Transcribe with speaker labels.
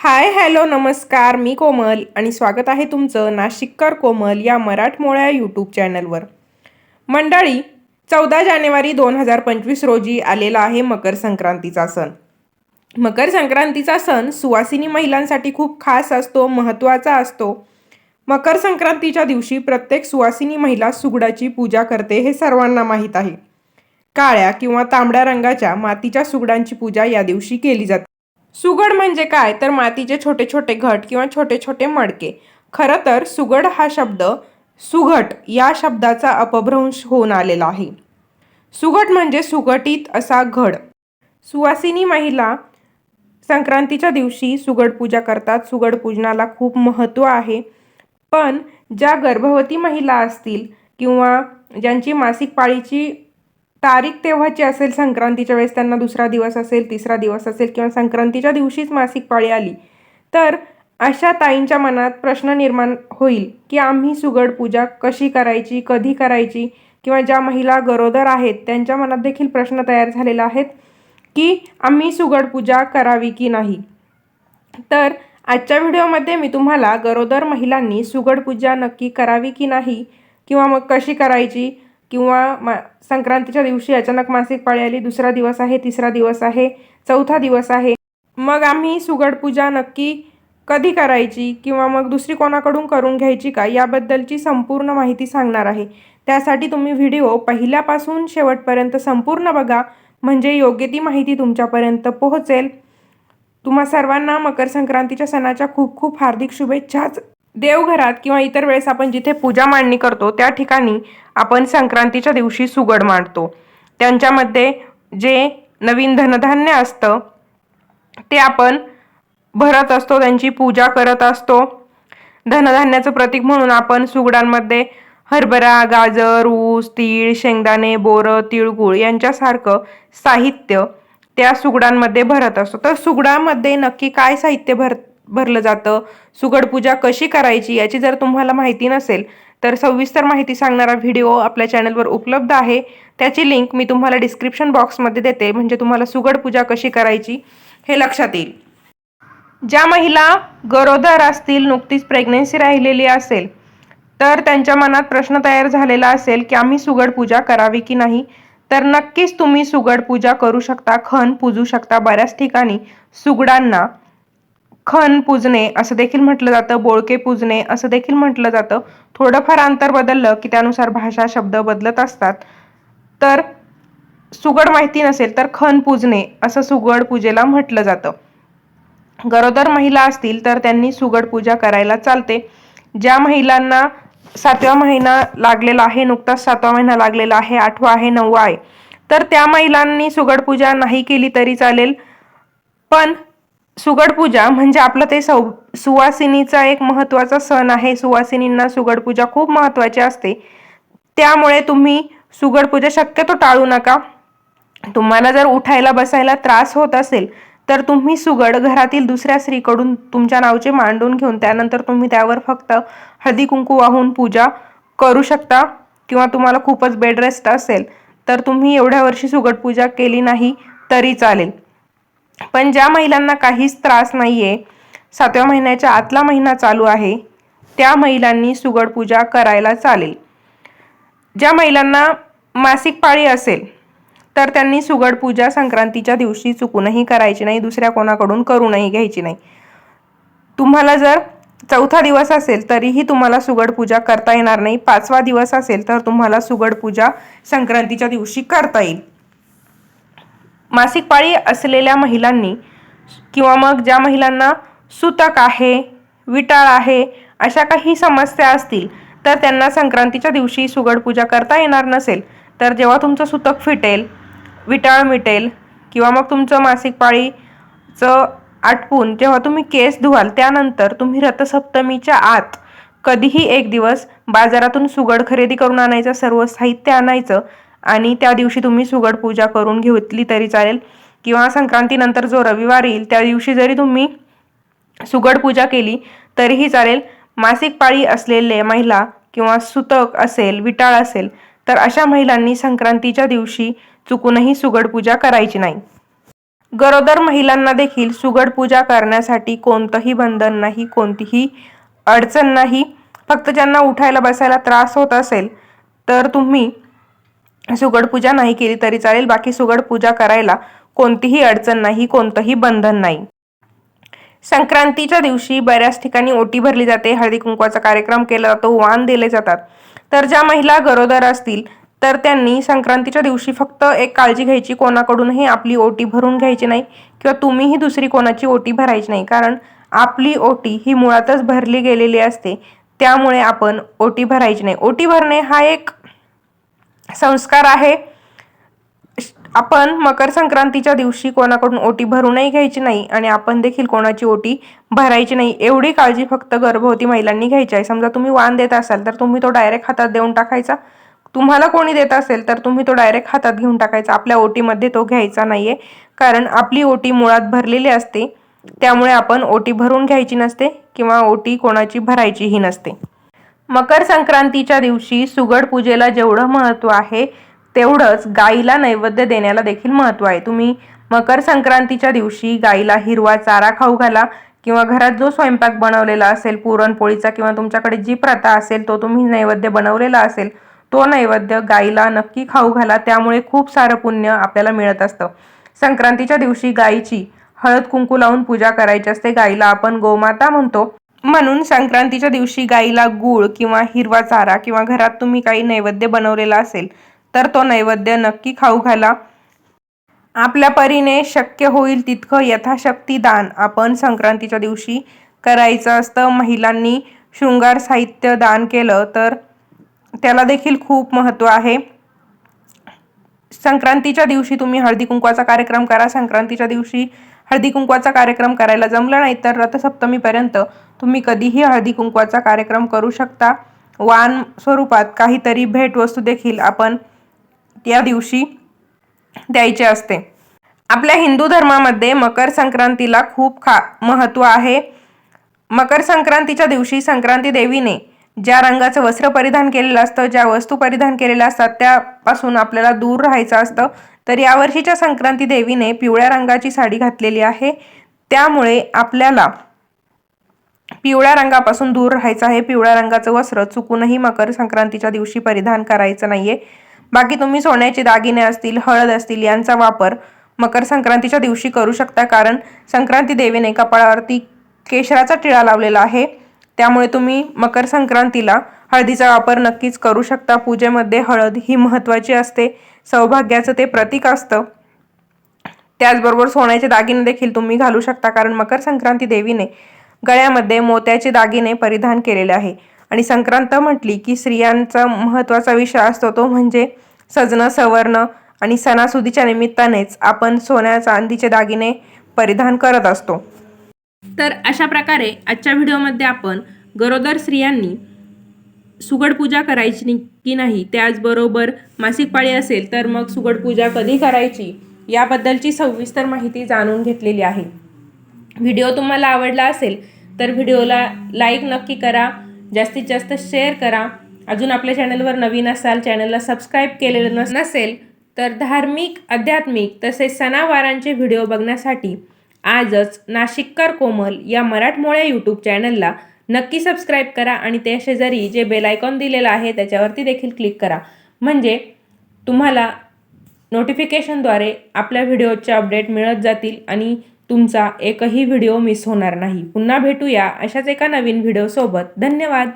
Speaker 1: Hi hello नमस्कार मी कोमल आणि स्वागत आहे तुमचं नाशिककर कोमल या मराठमोळ्या यूट्यूब चॅनलवर. मंडळी चौदा जानेवारी दोन हजार पंचवीस रोजी आलेला आहे मकर संक्रांतीचा सण. मकर संक्रांतीचा सण सुवासिनी महिलांसाठी खूप खास असतो महत्त्वाचा असतो. मकर संक्रांतीच्या दिवशी प्रत्येक सुवासिनी महिला सुगडाची पूजा करते हे सर्वांना माहीत आहे. काळ्या किंवा तांबड्या रंगाच्या मातीच्या सुगडांची पूजा या दिवशी केली जाते. सुगड म्हणजे काय? तर मातीचे छोटे छोटे घट किंवा छोटे छोटे मडके. खरं तर सुगड हा शब्द सुघट या शब्दाचा अपभ्रंश होऊन आलेला आहे. सुघट म्हणजे सुगटीत असा घड. सुवासिनी महिला संक्रांतीच्या दिवशी सुगड पूजा करतात. सुगड पूजनाला खूप महत्त्व आहे. पण ज्या गर्भवती महिला असतील किंवा ज्यांची मासिक पाळीची तारीख तेव्हाची असेल संक्रांतीच्या वेळेस त्यांना दुसरा दिवस असेल तिसरा दिवस असेल किंवा संक्रांतीच्या दिवशीच मासिक पाळी आली तर अशा ताईंच्या मनात प्रश्न निर्माण होईल की आम्ही सुगड पूजा कशी करायची कधी करायची किंवा ज्या महिला गरोदर आहेत त्यांच्या मनात देखील प्रश्न तयार झालेला आहेत की आम्ही सुगड पूजा करावी की नाही. तर आजच्या व्हिडिओमध्ये मी तुम्हाला गरोदर महिलांनी सुगड पूजा नक्की करावी की नाही किंवा मग कशी करायची किंवा मा संक्रांतीच्या दिवशी अचानक मासिक पाळी आली दुसरा दिवस आहे तिसरा दिवस आहे चौथा दिवस आहे. मग आम्ही सुगड पूजा नक्की कधी करायची किंवा मग दुसरी कोणाकडून करून घ्यायची का याबद्दलची संपूर्ण माहिती सांगणार आहे. त्यासाठी तुम्ही व्हिडिओ पहिल्यापासून शेवटपर्यंत संपूर्ण बघा म्हणजे योग्य ती माहिती तुमच्यापर्यंत पोहोचेल. तुम्हा सर्वांना मकर संक्रांतीच्या सणाच्या खूप खूप हार्दिक शुभेच्छाच. देवघरात किंवा इतर वेळेस आपण जिथे पूजा मांडणी करतो त्या ठिकाणी आपण संक्रांतीच्या दिवशी सुगड मांडतो. त्यांच्यामध्ये जे नवीन धनधान्य असतं ते आपण भरत असतो त्यांची पूजा करत असतो. धनधान्याचं प्रतीक म्हणून आपण सुगडांमध्ये हरभरा गाजर ऊस तीळ शेंगदाणे बोरं तिळगुळ यांच्यासारखं साहित्य त्या सुगडांमध्ये भरत असतो. तर सुगडामध्ये नक्की काय साहित्य भर भरलं जातं? सुगड पूजा कशी करायची याची जर तुम्हाला माहिती नसेल तर सविस्तर माहिती सांगणारा व्हिडिओ आपल्या चॅनलवर उपलब्ध आहे. त्याची लिंक मी तुम्हाला डिस्क्रिप्शन बॉक्समध्ये देते. म्हणजे तुम्हाला सुगड पूजा कशी करायची हे लक्षात येईल. ज्या महिला गरोदर असतील नुकतीच प्रेग्नेन्सी राहिलेली असेल तर त्यांच्या मनात प्रश्न तयार झालेला असेल की आम्ही सुगड पूजा करावी की नाही? तर नक्कीच तुम्ही सुगड पूजा करू शकता खण पूजू शकता बऱ्याच ठिकाणी सुगडांना. खण पूजणे असं देखील म्हटलं जातं. बोळके पूजणे असं देखील म्हटलं जातं. थोडंफार अंतर बदललं की त्यानुसार भाषा शब्द बदलत असतात. तर सुगड माहिती नसेल तर खण पूजणे असं सुगड पूजेला म्हटलं जातं. गरोदर महिला असतील तर त्यांनी सुगड पूजा करायला चालते. ज्या महिलांना सातवा महिना लागलेला आहे नुकताच सातवा महिना लागलेला आहे आठवा आहे नववा आहे तर त्या महिलांनी सुगड पूजा नाही केली तरी चालेल. पण सुगड पूजा म्हणजे आपलं ते सौ सुवासिनीचा एक महत्त्वाचा सण आहे. सुवासिनींना सुगड पूजा खूप महत्त्वाची असते. त्यामुळे तुम्ही सुगड पूजा शक्यतो टाळू नका. तुम्हाला जर उठायला बसायला त्रास होत असेल तर तुम्ही सुगड घरातील दुसऱ्या स्त्रीकडून तुमच्या नावचे मांडून घेऊन त्यानंतर तुम्ही त्यावर फक्त हळदी कुंकू वाहून पूजा करू शकता किंवा तुम्हाला खूपच बेडरेस्ट असेल तर तुम्ही एवढ्या वर्षी सुगड पूजा केली नाही तरी चालेल. पण ज्या महिलांना काहीच त्रास नाही आहे सातव्या महिन्याच्या आतला महिना चालू आहे त्या महिलांनी सुगड पूजा करायला चालेल. ज्या महिलांना मासिक पाळी असेल तर त्यांनी सुगड पूजा संक्रांतीच्या दिवशी चुकूनही करायची नाही दुसऱ्या कोणाकडून करूनही घ्यायची नाही. तुम्हाला जर चौथा दिवस असेल तरीही तुम्हाला सुगड पूजा करता येणार नाही. पाचवा दिवस असेल तर तुम्हाला सुगड पूजा संक्रांतीच्या दिवशी करता येईल. मासिक पाळी असलेल्या महिलांनी किंवा मग ज्या महिलांना सुतक आहे विटाळ आहे अशा काही समस्या असतील तर त्यांना संक्रांतीच्या दिवशी सुगड पूजा करता येणार नसेल. तर जेव्हा तुमचं सुतक फिटेल विटाळ मिटेल किंवा मग तुमचं मासिक पाळीचं आटपून जेव्हा तुम्ही केस धुवाल त्यानंतर तुम्ही रथसप्तमीच्या आत कधीही एक दिवस बाजारातून सुगड खरेदी करून आणायचं सर्व साहित्य आणायचं आणि त्या दिवशी तुम्ही सुगड पूजा करून घेतली तरी चालेल. किंवा संक्रांतीनंतर जो रविवार येईल त्या दिवशी जरी तुम्ही सुगड पूजा केली तरीही चालेल. मासिक पाळी असलेले महिला किंवा सुतक असेल विटाळ असेल तर अशा महिलांनी संक्रांतीच्या दिवशी चुकूनही सुगड पूजा करायची नाही. गरोदर महिलांना देखील सुगड पूजा करण्यासाठी कोणतंही बंधन नाही कोणतीही अडचण नाही. फक्त ज्यांना उठायला बसायला त्रास होत असेल तर तुम्ही सुगड पूजा नाही केली तरी चालेल. बाकी सुगड पूजा करायला कोणतीही अडचण नाही कोणतंही बंधन नाही. संक्रांतीच्या दिवशी बऱ्याच ठिकाणी ओटी भरली जाते. हळदी कुंकवाचा कार्यक्रम केला जातो वाण दिले जातात. तर ज्या महिला गरोदर असतील तर त्यांनी संक्रांतीच्या दिवशी फक्त एक काळजी घ्यायची. कोणाकडूनही आपली ओटी भरून घ्यायची नाही किंवा तुम्हीही दुसरी कोणाची ओटी भरायची नाही. कारण आपली ओटी ही मुळातच भरली गेलेली असते. त्यामुळे आपण ओटी भरायची नाही. ओटी भरणे हा एक संस्कार आहे. आपण मकर संक्रांतीच्या दिवशी कोणाकडून ओटी भरूनही घ्यायची नाही आणि आपण देखील कोणाची ओटी भरायची नाही एवढी काळजी फक्त गर्भवती महिलांनी घ्यायची आहे. समजा तुम्ही वाण देत असाल तर तुम्ही तो डायरेक्ट हातात देऊन टाकायचा. तुम्हाला कोणी देत असेल तर तुम्ही तो डायरेक्ट हातात घेऊन टाकायचा. आपल्या ओटीमध्ये तो घ्यायचा नाहीये. कारण आपली ओटी मुळात भरलेली असते. त्यामुळे आपण ओटी भरून घ्यायची नसते किंवा ओटी कोणाची भरायचीही नसते. मकर संक्रांतीच्या दिवशी सुगड पूजेला जेवढं महत्त्व आहे तेवढंच गाईला नैवेद्य देण्याला देखील महत्त्व आहे. तुम्ही मकर संक्रांतीच्या दिवशी गाईला हिरवा चारा खाऊ घाला किंवा घरात जो स्वयंपाक बनवलेला असेल पुरणपोळीचा किंवा तुमच्याकडे जी प्रथा असेल तो तुम्ही नैवेद्य बनवलेला असेल तो नैवेद्य गाईला नक्की खाऊ घाला. त्यामुळे खूप सारं पुण्य आपल्याला मिळत असतं. संक्रांतीच्या दिवशी गाईची हळद कुंकू लावून पूजा करायची असते. गाईला आपण गोमाता म्हणतो. म्हणून संक्रांतीच्या दिवशी गाईला गूळ किंवा हिरवा चारा किंवा घरात तुम्ही काही नैवेद्य बनवलेला असेल तर तो नैवेद्य नक्की खाऊ घाला. आपल्या परीने शक्य होईल तितकं यथाशक्ती दान आपण संक्रांतीच्या दिवशी करायचं असतं. महिलांनी शृंगार साहित्य दान केलं तर त्याला देखील खूप महत्त्व आहे. संक्रांतीच्या दिवशी तुम्ही हळदी कुंकवाचा कार्यक्रम करा. संक्रांतीच्या दिवशी हळदी कुंकवाचा कार्यक्रम करायला जमलं नाही तर रथसप्तमीपर्यंत तुम्ही कधीही हळदी कुंकवाचा कार्यक्रम करू शकता. वान स्वरूपात काहीतरी भेटवस्तू देखील आपण या दिवशी द्यायचे असते. आपल्या हिंदू धर्मामध्ये मकर संक्रांतीला खूप खा महत्त्व आहे. मकर संक्रांतीच्या दिवशी संक्रांती देवीने ज्या रंगाचं वस्त्र परिधान केलेलं असतं ज्या वस्तू परिधान केलेल्या असतात त्यापासून आपल्याला दूर राहायचं असतं. तर यावर्षीच्या संक्रांती देवीने पिवळ्या रंगाची साडी घातलेली आहे. त्यामुळे आपल्याला पिवळ्या रंगापासून दूर राहायचं आहे. पिवळ्या रंगाचं वस्त्र चुकूनही मकर संक्रांतीच्या दिवशी परिधान करायचं नाहीये. बाकी तुम्ही सोन्याचे दागिने असतील हळद असतील यांचा वापर मकर संक्रांतीच्या दिवशी करू शकता. कारण संक्रांती देवीने कपाळावरती केशराचा टिळा लावलेला आहे. त्यामुळे तुम्ही मकर संक्रांतीला हळदीचा वापर नक्कीच करू शकता. पूजेमध्ये हळद ही महत्त्वाची असते. सौभाग्याचं ते प्रतीक असतं. त्याचबरोबर सोन्याचे दागिने देखील तुम्ही घालू शकता. कारण मकर संक्रांती देवीने गळ्यामध्ये मोत्याचे दागिने परिधान केलेले आहे. आणि संक्रांत म्हटली की स्त्रियांचा महत्त्वाचा विषय असतो तो म्हणजे सजणं सवरणं आणि सणासुदीच्या निमित्तानेच आपण सोन्या चांदीचे दागिने परिधान करत असतो. तर अशा प्रकारे आजच्या व्हिडिओमध्ये आपण गरोदर स्त्रियांनी सुगड पूजा करायची की नाही त्याचबरोबर मासिक पाळी असेल तर मग सुगड पूजा कधी करायची याबद्दलची सविस्तर माहिती जाणून घेतलेली आहे. व्हिडिओ तुम्हाला आवडला असेल तर व्हिडिओला लाईक नक्की करा जास्तीत जास्त शेअर करा. अजून आपल्या चॅनलवर नवीन असाल चॅनलला सबस्क्राईब केलेलं नस नसेल तर धार्मिक आध्यात्मिक तसेच सणावारांचे व्हिडिओ बघण्यासाठी आजच नाशिककर कोमल या मराठमोळ्या यूट्यूब चॅनलला नक्की सबस्क्राईब करा आणि त्या शेजारी जे बेल आयकॉन दिलेलं आहे त्याच्यावरती देखील क्लिक करा. म्हणजे तुम्हाला नोटिफिकेशनद्वारे आपल्या व्हिडिओचे अपडेट मिळत जातील आणि तुमचा एकही व्हिडिओ मिस होणार नाही. पुन्हा भेटूया अशाच एका नवीन व्हिडिओसोबत. धन्यवाद.